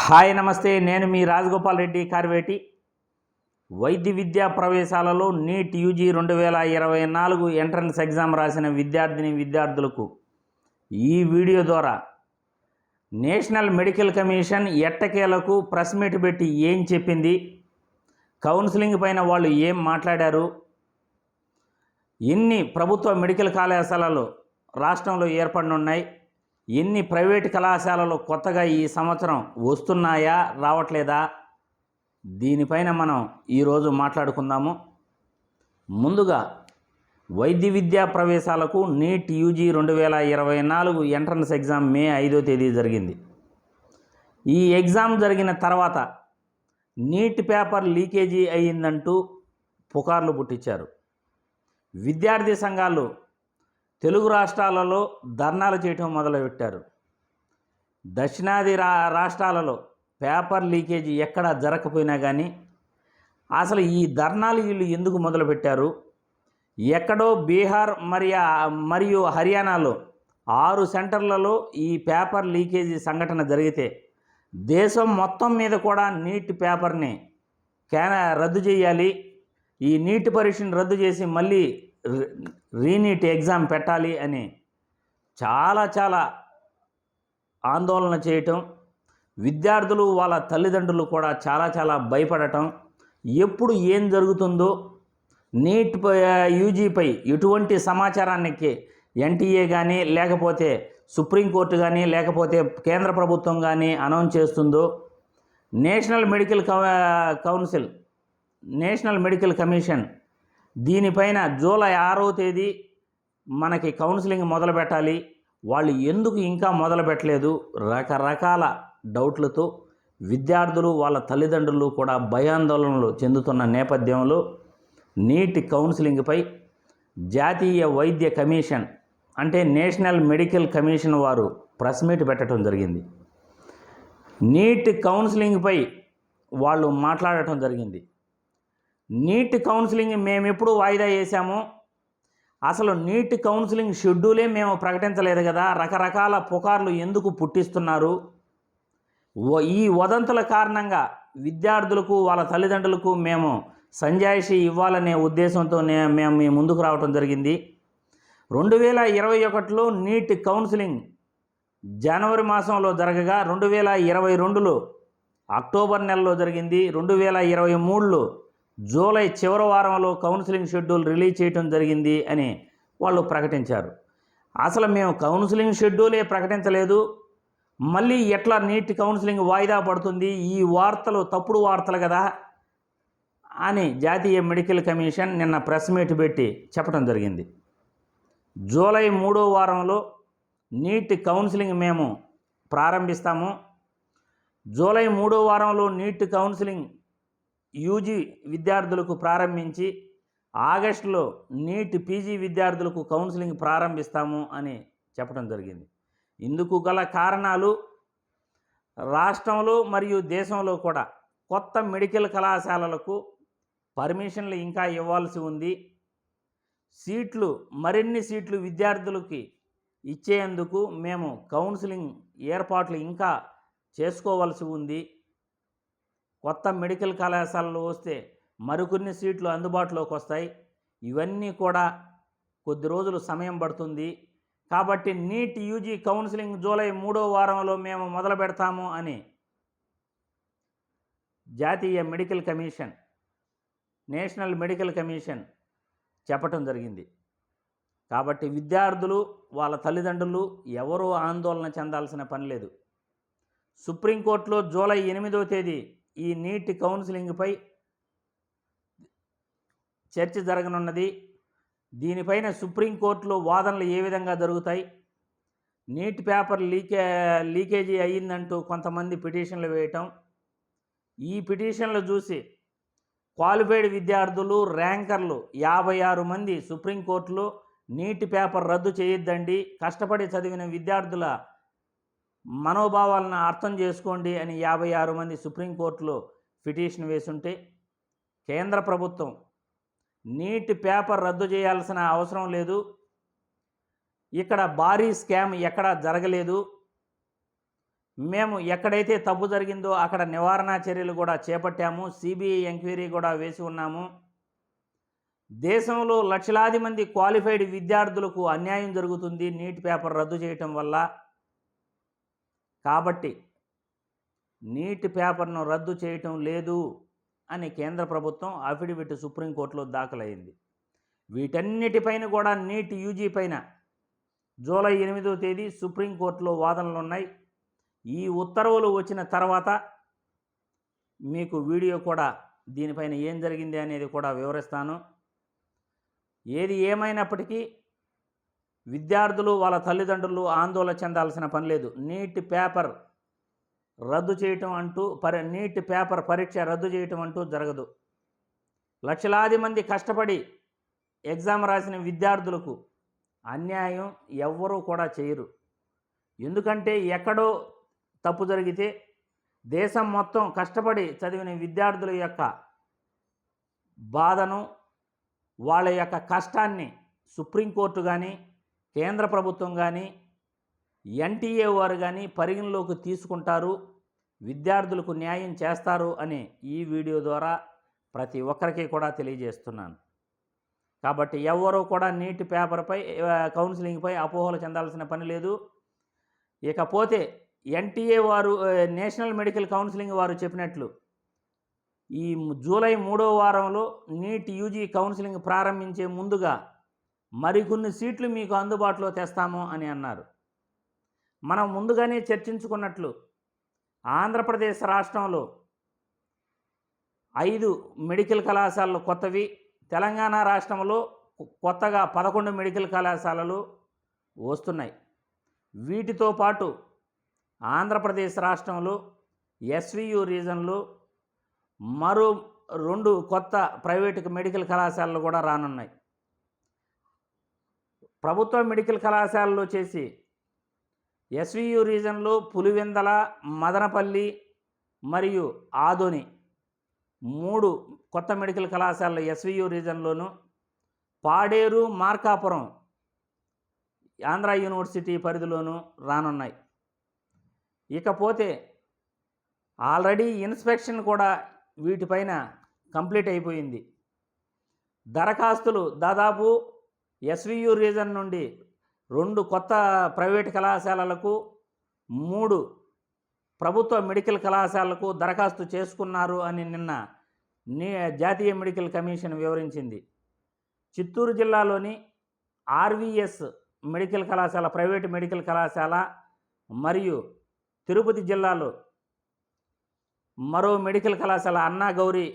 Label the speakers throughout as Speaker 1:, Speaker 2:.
Speaker 1: Hi నమస్తే. నేను మీ రాజగోపాల్ రెడ్డి కార్వేటి. వైద్య విద్యా ప్రవేశాలలో నీట్ యూజీ రెండు వేల ఇరవై నాలుగు ఎంట్రన్స్ ఎగ్జామ్ రాసిన విద్యార్థిని విద్యార్థులకు ఈ వీడియో ద్వారా నేషనల్ మెడికల్ కమిషన్ ఎట్టకేలకు ప్రెస్ మీట్ పెట్టి ఏం చెప్పింది? కౌన్సిలింగ్ పైన వాళ్ళు ఏం మాట్లాడారు? ఎన్ని ప్రభుత్వ మెడికల్ కళాశాలలు రాష్ట్రంలో ఏర్పడినున్నాయి? ఎన్ని ప్రైవేట్ కళాశాలలు కొత్తగా ఈ సంవత్సరం వస్తున్నాయా రావట్లేదా? దీనిపైన మనం ఈరోజు మాట్లాడుకుందాము. ముందుగా వైద్య విద్యా ప్రవేశాలకు నీట్ యూజీ రెండు వేల ఇరవై నాలుగు ఎంట్రన్స్ ఎగ్జామ్ మే ఐదో తేదీ జరిగింది. ఈ ఎగ్జామ్ జరిగిన తర్వాత నీట్ పేపర్ లీకేజీ అయ్యిందంటూ పుకార్లు పుట్టించారు. విద్యార్థి సంఘాలు తెలుగు రాష్ట్రాలలో ధర్నాలు చేయటం మొదలుపెట్టారు. దక్షిణాది రా రాష్ట్రాలలో పేపర్ లీకేజీ ఎక్కడ జరగకపోయినా కానీ అసలు ఈ ధర్నాలు వీళ్ళు ఎందుకు మొదలుపెట్టారు? ఎక్కడో బీహార్ మరియు మరియు హర్యానాలో ఆరు సెంటర్లలో ఈ పేపర్ లీకేజీ సంఘటన జరిగితే దేశం మొత్తం మీద కూడా నీట్ పేపర్ని క్యాన రద్దు చేయాలి. ఈ నీట్ పరీక్షను రద్దు చేసి మళ్ళీ రీనీట్ ఎగ్జామ్ పెట్టాలి అని చాలా చాలా ఆందోళన చేయటం విద్యార్థులు వాళ్ళ తల్లిదండ్రులు కూడా చాలా చాలా భయపడటం ఎప్పుడు ఏం జరుగుతుందో నీట్ యూజీపై ఎటువంటి సమాచారానికి ఎన్టీఏ కానీ లేకపోతే సుప్రీంకోర్టు కానీ లేకపోతే కేంద్ర ప్రభుత్వం కానీ అనౌన్స్ చేస్తుందో నేషనల్ మెడికల్ కౌ- కౌన్సిల్ నేషనల్ మెడికల్ కమిషన్ దీనిపైన జూలై ఆరో తేదీ మనకి కౌన్సిలింగ్ మొదలు పెట్టాలి. వాళ్ళు ఎందుకు ఇంకా మొదలు పెట్టలేదు? రకరకాల డౌట్లతో విద్యార్థులు వాళ్ళ తల్లిదండ్రులు కూడా భయాందోళనలు చెందుతున్న నేపథ్యంలో నీట్ కౌన్సిలింగ్పై జాతీయ వైద్య కమిషన్ అంటే నేషనల్ మెడికల్ కమిషన్ వారు ప్రెస్ మీట్ పెట్టడం జరిగింది. నీట్ కౌన్సిలింగ్పై వాళ్ళు మాట్లాడటం జరిగింది. నీట్ కౌన్సిలింగ్ మేము ఎప్పుడు వాయిదా వేసాము అసలు నీట్ కౌన్సిలింగ్ షెడ్యూలే మేము ప్రకటించలేదు కదా. రకరకాల పుకార్లు ఎందుకు పుట్టిస్తున్నారు? వ- ఈ వదంతుల కారణంగా విద్యార్థులకు వాళ్ళ తల్లిదండ్రులకు మేము సంజాయిషి ఇవ్వాలనే ఉద్దేశంతో మేము మీ ముందుకు రావడం జరిగింది. రెండు వేల ఇరవై ఒకటిలో నీట్ కౌన్సిలింగ్ జనవరి మాసంలో జరగగా రెండు వేల ఇరవై రెండులో అక్టోబర్ నెలలో జరిగింది. రెండు వేల ఇరవై మూడులో జూలై చివరి వారంలో కౌన్సిలింగ్ షెడ్యూల్ రిలీజ్ చేయడం జరిగింది అని వాళ్ళు ప్రకటించారు. అసలు మేము కౌన్సిలింగ్ షెడ్యూలే ప్రకటించలేదు. మళ్ళీ ఎట్లా నీట్ కౌన్సిలింగ్ వాయిదా పడుతుంది? ఈ వార్తలు తప్పుడు వార్తలు కదా? అని జాతీయ మెడికల్ కమిషన్ నిన్న ప్రెస్ మీట్ పెట్టి చెప్పడం జరిగింది. జూలై మూడో వారంలో నీట్ కౌన్సిలింగ్ మేము ప్రారంభిస్తాము. జూలై మూడో వారంలో నీట్ కౌన్సిలింగ్ యూజీ విద్యార్థులకు ప్రారంభించి ఆగస్టులో నీట్ పీజీ విద్యార్థులకు కౌన్సిలింగ్ ప్రారంభిస్తాము అని చెప్పడం జరిగింది. ఇందుకు గల కారణాలు రాష్ట్రంలో మరియు దేశంలో కూడా కొత్త మెడికల్ కళాశాలలకు పర్మిషన్లు ఇంకా ఇవ్వాల్సి ఉంది. సీట్లు మరిన్ని సీట్లు విద్యార్థులకి ఇచ్చేందుకు మేము కౌన్సిలింగ్ ఏర్పాట్లు ఇంకా చేసుకోవాల్సి ఉంది. కొత్త మెడికల్ కళాశాలలు వస్తే మరికొన్ని సీట్లు అందుబాటులోకి వస్తాయి. ఇవన్నీ కూడా కొద్ది రోజులు సమయం పడుతుంది. కాబట్టి నీట్ యూజీ కౌన్సిలింగ్ జూలై మూడో వారంలో మేము మొదలు పెడతాము అని జాతీయ medical commission national medical commission చెప్పటం జరిగింది. కాబట్టి విద్యార్థులు వాళ్ళ తల్లిదండ్రులు ఎవరూ ఆందోళన చెందాల్సిన పని లేదు. సుప్రీంకోర్టులో జూలై ఎనిమిదో తేదీ ఈ నీట్ కౌన్సిలింగ్పై చర్చ జరగనున్నది. దీనిపైన సుప్రీంకోర్టులో వాదనలు ఏ విధంగా జరుగుతాయి? నీట్ పేపర్ లీకే లీకేజీ అయ్యిందంటూ కొంతమంది పిటిషన్లు వేయటం. ఈ పిటిషన్లు చూసి క్వాలిఫైడ్ విద్యార్థులు ర్యాంకర్లు యాభై ఆరు మంది సుప్రీంకోర్టులో నీట్ పేపర్ రద్దు చేయొద్దండి. కష్టపడి చదివిన విద్యార్థుల మనోభావాలను అర్థం చేసుకోండి అని యాభై ఆరు మంది సుప్రీంకోర్టులో పిటిషన్ వేసుంటే కేంద్ర ప్రభుత్వం నీట్ పేపర్ రద్దు చేయాల్సిన అవసరం లేదు. ఇక్కడ భారీ స్కామ్ ఎక్కడా జరగలేదు. మేము ఎక్కడైతే తప్పు జరిగిందో అక్కడ నివారణ చర్యలు కూడా చేపట్టాము. సిబిఐ ఎంక్వైరీ కూడా వేసి ఉన్నాము. దేశంలో లక్షలాది మంది క్వాలిఫైడ్ విద్యార్థులకు అన్యాయం జరుగుతుంది. నీట్ పేపర్ రద్దు చేయటం వల్ల కాబట్టి నీట్ పేపర్ను రద్దు చేయటం లేదు అని కేంద్ర ప్రభుత్వం అఫిడవిట్ సుప్రీంకోర్టులో దాఖలైంది వీటన్నిటిపైన కూడా నీట్ యూజీ పైన జూలై ఎనిమిదో తేదీ సుప్రీంకోర్టులో వాదనలు ఉన్నాయి ఈ ఉత్తర్వులు వచ్చిన తర్వాత మీకు వీడియో కూడా దీనిపైన ఏం జరిగింది అనేది కూడా వివరిస్తాను. ఏది ఏమైనప్పటికీ విద్యార్థులు వాళ్ళ తల్లిదండ్రులు ఆందోళన చెందాల్సిన పని లేదు. నీట్ పేపర్ రద్దు చేయటం అంటూ పరి నీట్ పేపర్ పరీక్ష రద్దు చేయటం అంటూ జరగదు. లక్షలాది మంది కష్టపడి ఎగ్జామ్ రాసిన విద్యార్థులకు అన్యాయం ఎవ్వరూ కూడా చేయరు. ఎందుకంటే ఎక్కడో తప్పు జరిగితే దేశం మొత్తం కష్టపడి చదివిన విద్యార్థుల యొక్క బాధను వాళ్ళ యొక్క కష్టాన్ని సుప్రీంకోర్టు కానీ కేంద్ర ప్రభుత్వం కానీ ఎన్టీఏ వారు కానీ పరిగణలోకి తీసుకుంటారు విద్యార్థులకు న్యాయం చేస్తారు అని ఈ వీడియో ద్వారా ప్రతి ఒక్కరికి కూడా తెలియజేస్తున్నాను. కాబట్టి ఎవరూ కూడా నీట్ పేపర్పై కౌన్సిలింగ్పై అపోహలు చెందాల్సిన పని లేదు. ఇకపోతే ఎన్టీఏ వారు నేషనల్ మెడికల్ కౌన్సిలింగ్ వారు చెప్పినట్లు ఈ జూలై మూడో వారంలో నీట్ యూజీ కౌన్సిలింగ్ ప్రారంభించే ముందుగా మరికొన్ని సీట్లు మీకు అందుబాటులో తెస్తాము అని అన్నారు. మనం ముందుగానే చర్చించుకున్నట్లు ఆంధ్రప్రదేశ్ రాష్ట్రంలో ఐదు మెడికల్ కళాశాలలు కొత్తవి. తెలంగాణ రాష్ట్రంలో కొత్తగా పదకొండు మెడికల్ కళాశాలలు వస్తున్నాయి. వీటితో పాటు ఆంధ్రప్రదేశ్ రాష్ట్రంలో ఎస్వియు రీజన్లో మరో రెండు కొత్త ప్రైవేటు మెడికల్ కళాశాలలు కూడా రానున్నాయి. ప్రభుత్వ మెడికల్ కళాశాలలో చేసి ఎస్వియు రీజన్లో పులివెందల మదనపల్లి మరియు ఆదోని మూడు కొత్త మెడికల్ కళాశాలలు ఎస్వియు రీజన్లోను పాడేరు మార్కాపురం ఆంధ్ర యూనివర్సిటీ పరిధిలోనూ రానున్నాయి. ఇకపోతే ఆల్రెడీ ఇన్స్పెక్షన్ కూడా వీటిపైన కంప్లీట్ అయిపోయింది. దరఖాస్తులు దాదాపు ఎస్వియు రీజన్ నుండి రెండు కొత్త ప్రైవేట్ కళాశాలలకు మూడు ప్రభుత్వ మెడికల్ కళాశాలకు దరఖాస్తు చేసుకున్నారు అని నిన్న జాతీయ మెడికల్ కమిషన్ వివరించింది. చిత్తూరు జిల్లాలోని ఆర్వీఎస్ మెడికల్ కళాశాల ప్రైవేట్ మెడికల్ కళాశాల మరియు తిరుపతి జిల్లాలో మరో మెడికల్ కళాశాల అన్నా గౌరీ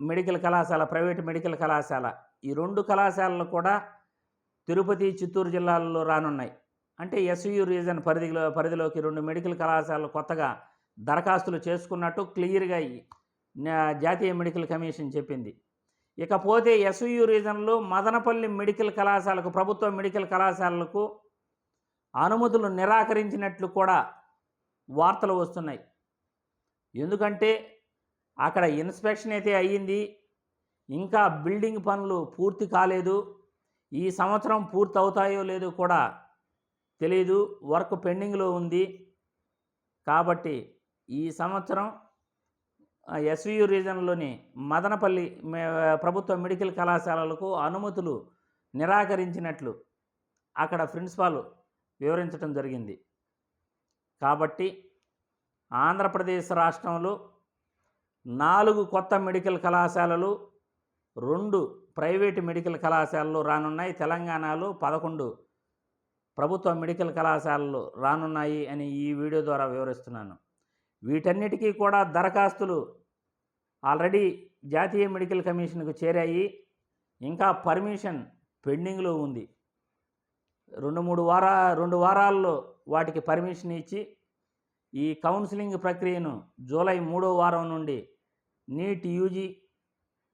Speaker 1: మెడికల్ కళాశాల ప్రైవేట్ మెడికల్ కళాశాల ఈ రెండు కళాశాలలు కూడా తిరుపతి చిత్తూరు జిల్లాల్లో రానున్నాయి. అంటే ఎస్యు రీజన్ పరిధిలో పరిధిలోకి రెండు మెడికల్ కళాశాలలు కొత్తగా దరఖాస్తులు చేసుకున్నట్టు క్లియర్గా జాతీయ మెడికల్ కమిషన్ చెప్పింది. ఇకపోతే ఎస్యు రీజన్లో మదనపల్లి మెడికల్ కళాశాలకు ప్రభుత్వ మెడికల్ కళాశాలలకు అనుమతులు నిరాకరించినట్లు కూడా వార్తలు వస్తున్నాయి. ఎందుకంటే అక్కడ ఇన్స్పెక్షన్ అయితే అయ్యింది. ఇంకా బిల్డింగ్ పనులు పూర్తి కాలేదు. ఈ సంవత్సరం పూర్తవుతాయో లేదో కూడా తెలియదు వర్క్ పెండింగ్లో ఉంది. కాబట్టి ఈ సంవత్సరం ఎస్వియు రీజన్లోని మదనపల్లి ప్రభుత్వ మెడికల్ కళాశాలలకు అనుమతులు నిరాకరించినట్లు అక్కడ ప్రిన్సిపాల్ వివరించడం జరిగింది. కాబట్టి ఆంధ్రప్రదేశ్ రాష్ట్రంలో నాలుగు కొత్త మెడికల్ కళాశాలలు రెండు ప్రైవేటు మెడికల్ కళాశాలలు రానున్నాయి. తెలంగాణలో పదకొండు ప్రభుత్వ మెడికల్ కళాశాలలు రానున్నాయి అని ఈ వీడియో ద్వారా వివరిస్తున్నాను. వీటన్నిటికీ కూడా దరఖాస్తులు ఆల్రెడీ జాతీయ మెడికల్ కమిషన్కు చేరాయి. ఇంకా పర్మిషన్ పెండింగ్లో ఉంది. రెండు మూడు వారా రెండు వారాల్లో వాటికి పర్మిషన్ ఇచ్చి ఈ కౌన్సిలింగ్ ప్రక్రియను జూలై మూడో వారం నుండి నీట్ యూజీ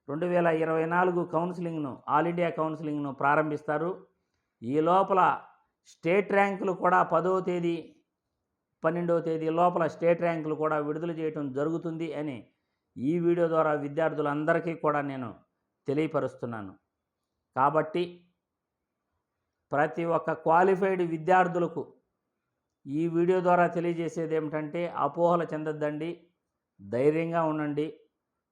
Speaker 1: రెండు వేల ఇరవై నాలుగు కౌన్సిలింగ్ను ఆల్ ఇండియా కౌన్సిలింగ్ను ప్రారంభిస్తారు. ఈ లోపల స్టేట్ ర్యాంకులు కూడా పదవ తేదీ పన్నెండవ తేదీ లోపల స్టేట్ ర్యాంకులు కూడా విడుదల చేయటం జరుగుతుంది అని ఈ వీడియో ద్వారా విద్యార్థులందరికీ కూడా నేను తెలియపరుస్తున్నాను. కాబట్టి ప్రతి ఒక్క క్వాలిఫైడ్ విద్యార్థులకు ఈ వీడియో ద్వారా తెలియజేసేది ఏమిటంటే అపోహలు చెందొద్దండి. ధైర్యంగా ఉండండి.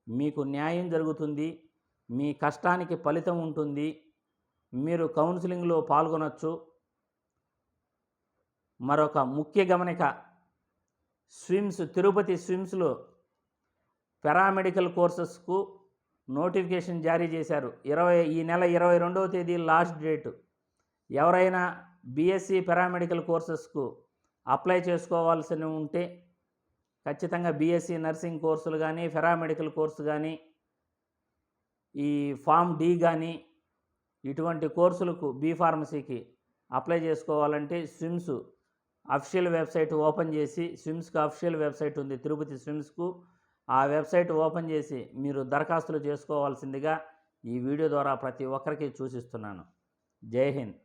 Speaker 1: మీకు న్యాయం జరుగుతుంది మీ కష్టానికి ఫలితం ఉంటుంది మీరు కౌన్సిలింగ్లో పాల్గొనవచ్చు మరొక ముఖ్య గమనిక స్విమ్స్ తిరుపతి స్విమ్స్లో పారామెడికల్ కోర్సెస్కు నోటిఫికేషన్ జారీ చేశారు. ఇరవై ఈ నెల ఇరవై రెండవ తేదీ లాస్ట్ డేటు. ఎవరైనా బీఎస్సీ పారామెడికల్ కోర్సెస్కు అప్లై చేసుకోవాల్సి ఉంటే ఖచ్చితంగా బీఎస్సీ నర్సింగ్ కోర్సులు కానీ ఫెరామెడికల్ కోర్సు కానీ ఈ ఫామ్ డి కానీ ఇటువంటి కోర్సులకు బీ ఫార్మసీకి అప్లై చేసుకోవాలంటే స్విమ్స్ అఫిషియల్ వెబ్సైట్ ఓపెన్ చేసి స్విమ్స్కి అఫిషియల్ వెబ్సైట్ ఉంది తిరుపతి స్విమ్స్కు. ఆ వెబ్సైట్ ఓపెన్ చేసి మీరు దరఖాస్తులు చేసుకోవాల్సిందిగా ఈ వీడియో ద్వారా ప్రతి ఒక్కరికి సూచిస్తున్నాను. జై హింద్.